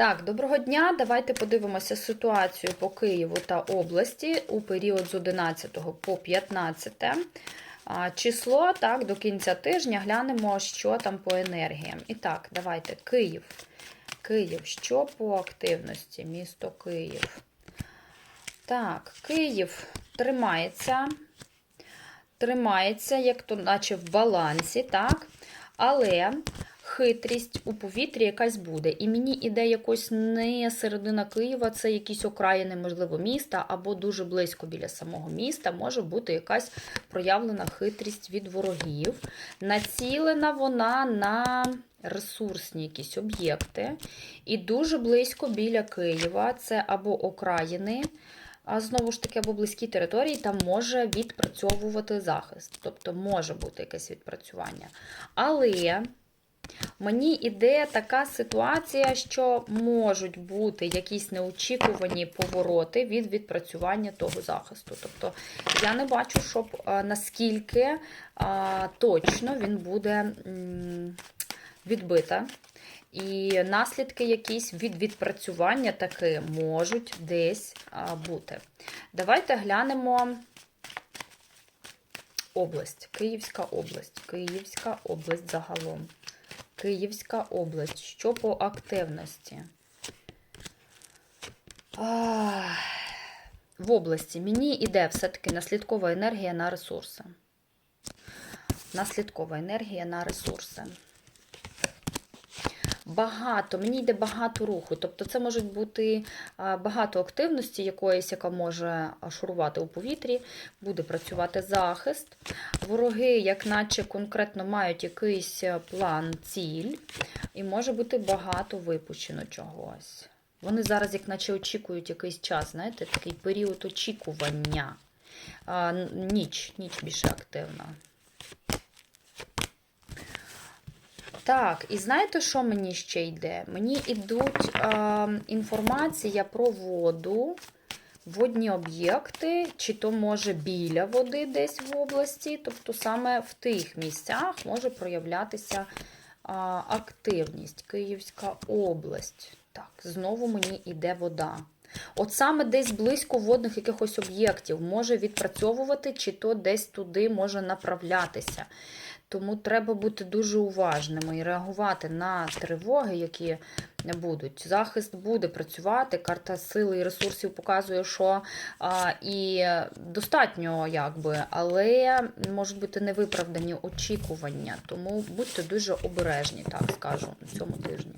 Так, доброго дня. Давайте подивимося ситуацію по Києву та області у період з 11 по 15 число. Так, до кінця тижня глянемо, що там по енергіям. І так, давайте Київ. Київ, що по активності? Місто Київ. Так, Київ тримається. Тримається, як то, наче в балансі, так? Але хитрість у повітрі якась буде. І мені іде якось не середина Києва, це якісь окраїни, можливо, міста, або дуже близько біля самого міста може бути якась проявлена хитрість від ворогів. Націлена вона на ресурсні якісь об'єкти. І дуже близько біля Києва це або окраїни. А знову ж таки, або близькі території, там може відпрацьовувати захист. Тобто може бути якесь відпрацювання. Але мені іде така ситуація, що можуть бути якісь неочікувані повороти від відпрацювання того захисту. Тобто я не бачу, щоб наскільки точно він буде відбита. І наслідки якісь від відпрацювання таки можуть десь а, бути. Давайте глянемо область. Київська область. Київська область загалом. Київська область. Що по активності? В області мені йде все-таки наслідкова енергія на ресурси. Наслідкова енергія на ресурси багато, мені йде багато руху. Тобто це можуть бути багато активності якоїсь, яка може шурувати у повітрі, буде працювати захист. Вороги, як наче конкретно мають якийсь план, ціль, і може бути багато випущено чогось. Вони зараз, як наче очікують якийсь час, знаєте, такий період очікування. Ніч, ніч більше активна. Так, і знаєте, що мені ще йде? Мені йдуть е, інформація про воду, водні об'єкти, чи то може біля води десь в області, тобто саме в тих місцях може проявлятися е, активність. Київська область. Так, знову мені йде вода. От саме десь близько водних якихось об'єктів може відпрацьовувати, чи то десь туди може направлятися. Тому треба бути дуже уважними і реагувати на тривоги, які будуть. Захист буде працювати, карта сили і ресурсів показує, що а, і достатньо, якби, але можуть бути невиправдані очікування. Тому будьте дуже обережні, так скажу, на цьому тижні.